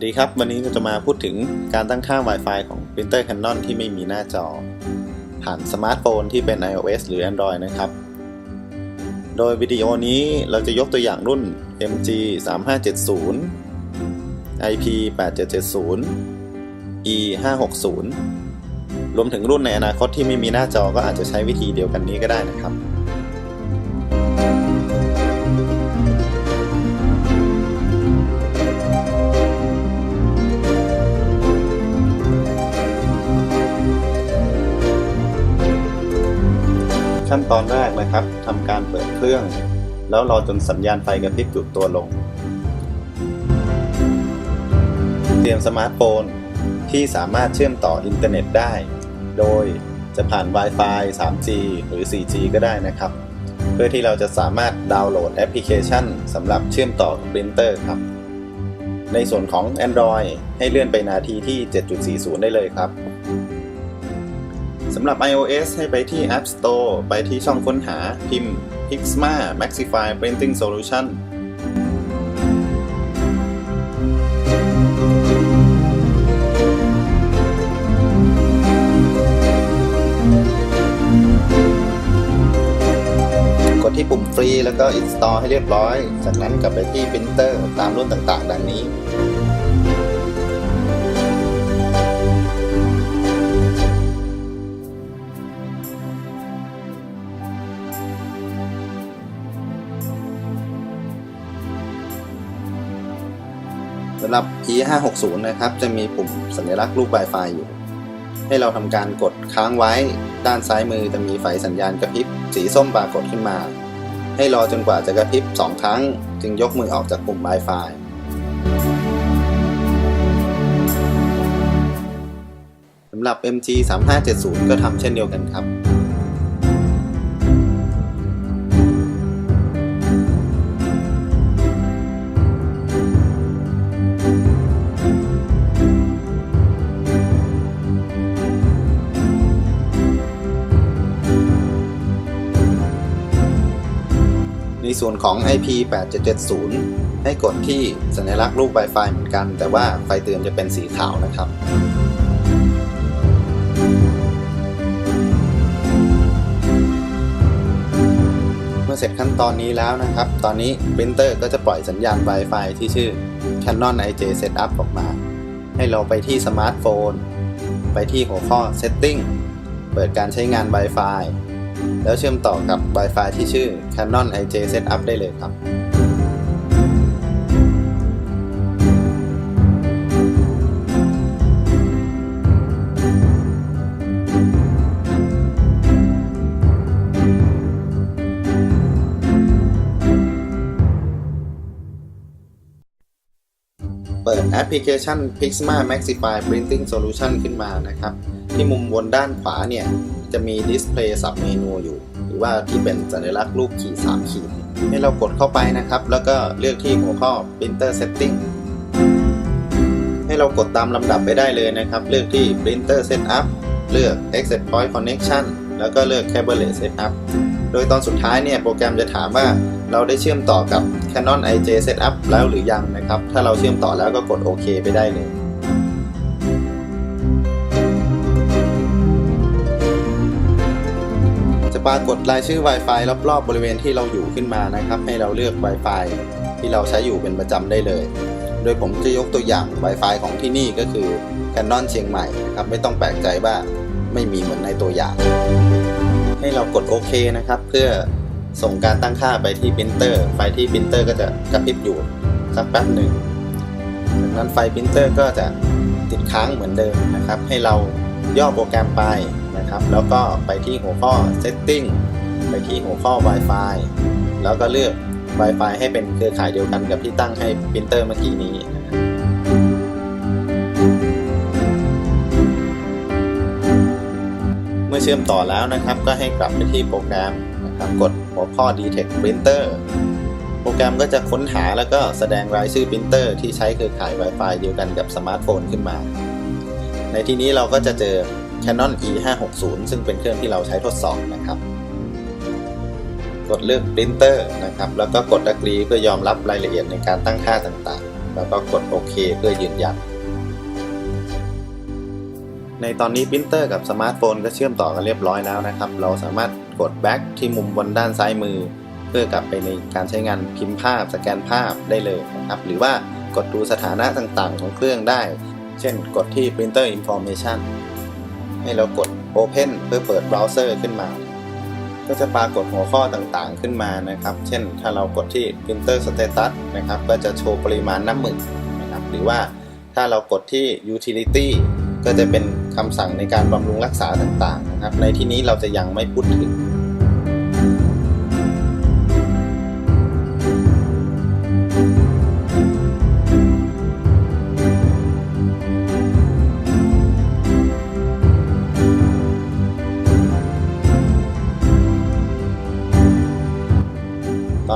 วัสดีครับ วันนี้เราจะมาพูดถึงการตั้งค่า Wi-Fi ของปรินเตอร์ Canon ที่ไม่มีหน้าจอ ผ่านสมาร์ทโฟนที่เป็น iOS หรือ Android นะครับ โดยวิดีโอนี้เราจะยกตัวอย่างรุ่น MG 3570 IP 8770 E 560รวมถึงรุ่นในอนาคตที่ไม่มีหน้าจอก็อาจจะใช้วิธีเดียวกันนี้ก็ได้นะครับ ขั้นตอนแรกนะครับทำการเปิดเครื่อง แล้วรอจนสัญญาณไฟกระพริบจุดตัวลง เตรียมสมาร์ทโฟนที่สามารถเชื่อมต่ออินเทอร์เน็ตได้ โดยจะผ่าน Wi-Fi 3G หรือ 4G ก็ได้นะครับ เพื่อที่เราจะสามารถดาวน์โหลดแอปพลิเคชันสำหรับเชื่อมต่อกับปรินเตอร์ครับ ในส่วนของ Android ให้เลื่อนไปนาทีที่ 7.40 ได้เลยครับ สำหรับ iOS ให้ไปที่ App Store ไปที่ช่องค้นหาพิมพ์ Pixma Maxify Printing Solution กดที่ปุ่มฟรีแล้วก็ install ให้เรียบร้อย จากนั้นกลับไปที่ printer ตามรุ่นต่างๆ ดังนี้ สำหรับ e 5 6 0นะครับ จะมีปุ่มสัญลักษณ์รูป Wi-Fi อยู่ ให้เราทำการกดค้างไว้ ด้านซ้ายมือจะมีไฟสัญญาณกระพริบสีส้มปรากฏขึ้นมา ให้รอจนกว่าจะกระพริบ 2 ครั้ง จึงยกมือออกจากปุ่ม Wi-Fi สำหรับ MG 3570 ก็ทำเช่นเดียวกันครับ ส่วนของ IP 8770 ให้กดที่สัญลักษณ์รูป Wi-Fi เหมือนกัน แต่ว่าไฟเตือนจะเป็นสีขาวนะครับ เมื่อเสร็จขั้นตอนนี้แล้วนะครับ ตอนนี้ปรินเตอร์ก็จะปล่อยสัญญาณ Wi-Fi ที่ชื่อ Canon IJ Setup ออกมา ให้เราไปที่สมาร์ทโฟน ไปที่หัวข้อ Setting เปิดการใช้งาน Wi-Fi แล้วเชื่อมต่อกับ Wi-Fi ที่ชื่อ Canon IJ Setup ได้เลยครับเปิดแอปพลิเคชัน Pixma Maxify Printing Solution ขึ้นมานะครับ ที่มุมบนด้านขวาเนี่ย จะมี Display สับเมนูอยู่ หรือว่าที่เป็นสัญลักษณ์รูปขีด3ขีดให้เรากดเข้าไปนะครับ แล้วก็เลือกที่หัวข้อ Printer Setting ให้เรากดตามลำดับไปได้เลยนะครับ เลือกที่ Printer Setup เลือก Exit Point Connection แล้วก็เลือก Cabinet Setup โดยตอนสุดท้ายเนี่ยโปรแกรมจะถามว่าเราได้เชื่อมต่อกับ Canon IJ Setup แล้วหรือยังนะครับ ถ้าเราเชื่อมต่อแล้วก็กดโอเคไปได้เลย รากฏรายชื่อ Wi-Fi รอบๆบริเวณที่เราอยู่ขึ้นมานะครับ ให้เราเลือก Wi-Fi ที่เราใช้อยู่เป็นประจำได้เลย โดยผมจะยกตัวอย่าง Wi-Fi ของที่นี่ก็คือ Canon เชียงใหม่นะครับไม่ต้องแปลกใจว่าไม่มีเหมือนในตัวอย่าง ให้เรากดโอเคนะครับ เพื่อส่งการตั้งค่าไปที่ปรินเตอร์ไฟที่ปรินเตอร์ก็จะกระพริบอยู่สักแป๊บหนึ่งจากนั้นไฟปรินเตอร์ก็จะติดค้างเหมือนเดิมนะครับ ให้เราย่อโปรแกรมไป นะครับ แล้วก็ไปที่หัวข้อ setting ไปที่หัวข้อ Wi-Fi แล้วก็เลือก Wi-Fi ให้เป็นเครือข่ายเดียวกันกับที่ตั้งให้ปรินเตอร์เมื่อกี้นี้เมื่อเชื่อมต่อแล้วนะครับ ก็ให้กลับไปที่โปรแกรมนะครับกดหัวข้อ Detect Printer โปรแกรมก็จะค้นหาแล้วก็แสดงรายชื่อปรินเตอร์ที่ใช้เครือข่าย Wi-Fi เดียวกันกับสมาร์ทโฟนขึ้นมา ในที่นี้เราก็จะเจอ Canon E 5 6 0ซึ่งเป็นเครื่องที่เราใช้ทดสอบนะครับ กดเลือก Printer นะครับ แล้วก็กด Agree เพื่อยอมรับรายละเอียดในการตั้งค่าต่างๆ แล้วก็กดโอเคเพื่อยืนยัน ในตอนนี้ปรินเตอร์กับสมาร์ทโฟนก็เชื่อมต่อกันเรียบร้อยแล้วนะครับ เราสามารถกด back ที่มุมบนด้านซ้ายมือ เพื่อกลับไปในการใช้งานพิมพ์ภาพ สแกนภาพได้เลยนะครับ หรือว่ากดดูสถานะต่างๆ ของเครื่องได้ เช่น กดที่ printer information ให้เรากด open เพื่อเปิดเบราว์เซอร์ขึ้นมา ก็จะปรากฏหัวข้อต่างๆขึ้นมานะครับ เช่นถ้าเรากดที่ printer status นะครับ ก็จะโชว์ปริมาณน้ำหมึกนะครับหรือว่าถ้าเรากดที่ utility ก็จะเป็นคำสั่งในการบำรุงรักษาต่างๆนะครับ ในที่นี้เราจะยังไม่พูดถึง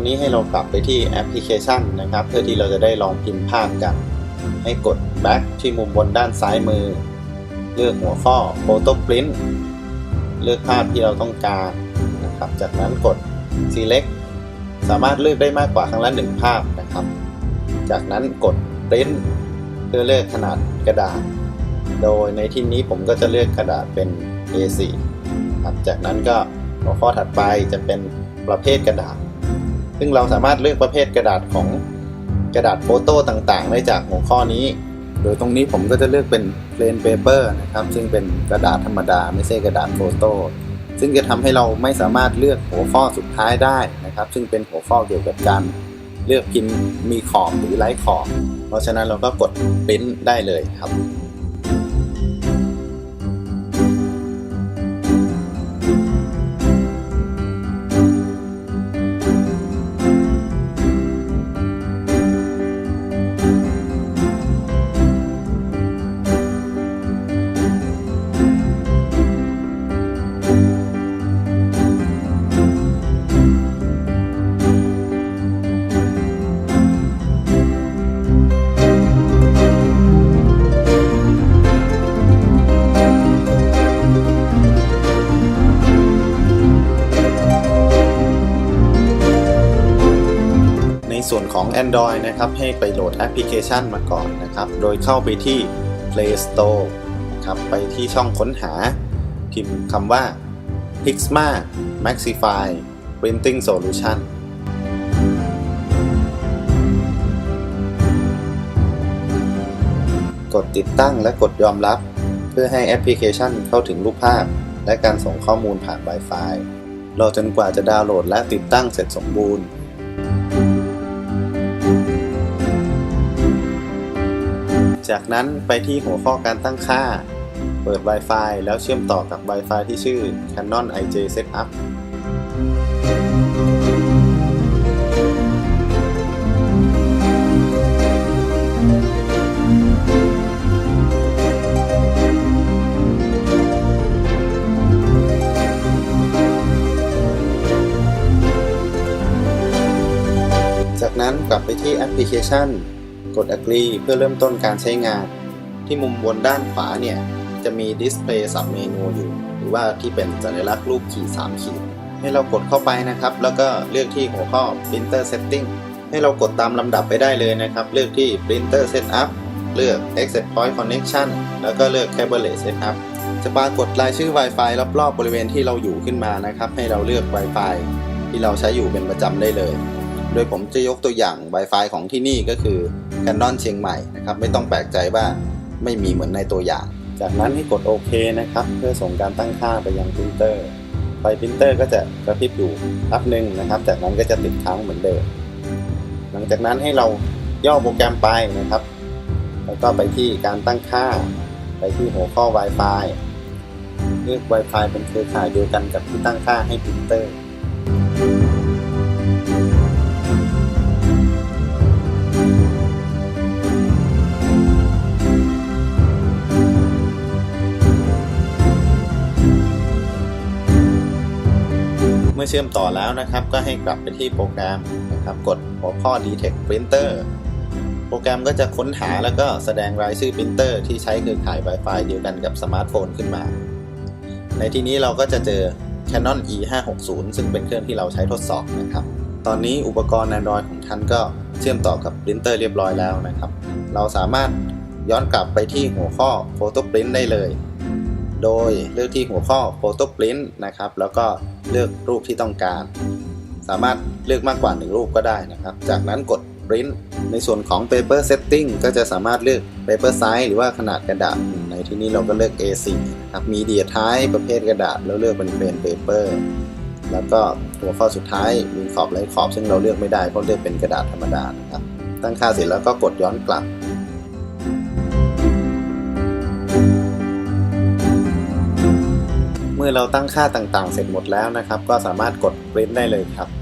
อนนี้ให้เรากลับไปที่แอปพลิเคชันนะครับ เพื่อที่เราจะได้ลองพิมพ์ภาพกัน ให้กด back ที่มุมบนด้านซ้ายมือ เลือกหัวข้อ photo print เลือกภาพที่เราต้องการนะครับ จากนั้นกด select สามารถเลือกได้มากกว่าครั้งละหนึ่งภาพนะครับ จากนั้นกด print เพื่อเลือกขนาดกระดาษ โดยในที่นี้ผมก็จะเลือกกระดาษเป็น A4 ครับจากนั้นก็หัวข้อถัดไปจะเป็นประเภทกระดาษ ซึ่งเราสามารถเลือกประเภทกระดาษของกระดาษโฟโต้ต่างๆ ได้จากหัวข้อนี้ โดยตรงนี้ผมก็จะเลือกเป็น plain paper นะครับ ซึ่งเป็นกระดาษธรรมดาไม่ใช่กระดาษโฟโต้ ซึ่งจะทำให้เราไม่สามารถเลือกหัวข้อสุดท้ายได้นะครับ ซึ่งเป็นหัวข้อเกี่ยวกับการเลือกพิมพ์มีขอบหรือไร้ขอบ เพราะฉะนั้นเราก็กด print ได้เลยครับ ส่วนของ Android นะครับ ให้ไปโหลดแอปพลิเคชันมาก่อนนะครับ โดยเข้าไปที่ Play Store นะครับ ไปที่ช่องค้นหา พิมพ์คำว่า Pixma Maxify Printing Solution กดติดตั้งและกดยอมรับ เพื่อให้แอปพลิเคชันเข้าถึงรูปภาพ และการส่งข้อมูลผ่าน Wi-Fi รอจนกว่าจะดาวน์โหลดและติดตั้งเสร็จสมบูรณ์ จากนั้นไปที่หัวข้อการตั้งค่า เปิด Wi-Fi แล้วเชื่อมต่อกับ Wi-Fi ที่ชื่อ Canon IJ Setup จากนั้นกลับไปที่แอปพลิเคชัน กด agree เพื่อเริ่มต้นการใช้งาน ที่มุมบนด้านขวาเนี่ย จะมี display สับเมนูอยู่ หรือว่าที่เป็นสัญลักษณ์รูปขีด3ขีดให้เรากดเข้าไปนะครับ แล้วก็เลือกที่หัวข้อ printer setting ให้เรากดตามลำดับไปได้เลยนะครับ เลือกที่ printer setup เลือก access point connection แล้วก็เลือก cable setup จะปรากฏรายชื่อ Wi-Fi รอบๆบริเวณที่เราอยู่ขึ้นมานะครับ ให้เราเลือก Wi-Fi ที่เราใช้อยู่เป็นประจำได้เลย โดยผมจะยกตัวอย่าง Wi-Fi ของที่นี่ก็คือ Canon เชียงใหม่นะครับไม่ต้องแปลกใจว่าไม่มีเหมือนในตัวอย่าง จากนั้นให้กดโอเคนะครับ เพื่อส่งการตั้งค่าไปยังพิมพ์เตอร์ไฟพิมพ์เตอร์ก็จะกระพริบอยู่แป๊บหนึ่งนะครับ จากนั้นก็จะติดค้างเหมือนเดิมหลังจากนั้นให้เราย่อโปรแกรมไปนะครับ แล้วก็ไปที่การตั้งค่า ไปที่หัวข้อ Wi-Fi เลือก Wi-Fi เป็นเครือข่ายเดียวกันกับที่ตั้งค่าให้พิมพ์เตอร์ มื่อเชื่อมต่อแล้วนะครับ ก็ให้กลับไปที่โปรแกรมนะครับ กดหัวข้อ Detect Printer โปรแกรมก็จะค้นหาแล้วก็แสดงรายชื่อปรินเตอร์ที่ใช้เครือข่าย Wi-Fi เดียวกันกับสมาร์ทโฟนขึ้นมา ในที่นี้เราก็จะเจอ Canon E560 ซึ่งเป็นเครื่องที่เราใช้ทดสอบนะครับ ตอนนี้อุปกรณ์ Android ของท่านก็เชื่อมต่อกับปรินเตอร์เรียบร้อยแล้วนะครับ เราสามารถย้อนกลับไปที่หัวข้อ Photo Print ได้เลย โดยเลือกที่หัวข้อ Photo Print นะครับ แล้วก็ เลือกรูปที่ต้องการ สามารถเลือกมากกว่า 1 รูปก็ได้นะครับ จากนั้นกด Print ในส่วนของ Paper Setting ก็จะสามารถเลือก Paper Size หรือว่าขนาดกระดาษ ในที่นี้เราก็เลือก A4 ครับ Media Type ประเภทกระดาษ แล้วเลือกเป็น Plain Paper แล้วก็หัวข้อสุดท้ายมีขอบไร้ขอบ ซึ่งเราเลือกไม่ได้เพราะเลือกเป็นกระดาษธรรมดานะครับ ตั้งค่าเสร็จแล้วก็กดย้อนกลับ มื่อเราตั้งค่าต่างๆ เสร็จหมดแล้วนะครับ ก็สามารถกด print ได้เลยครับ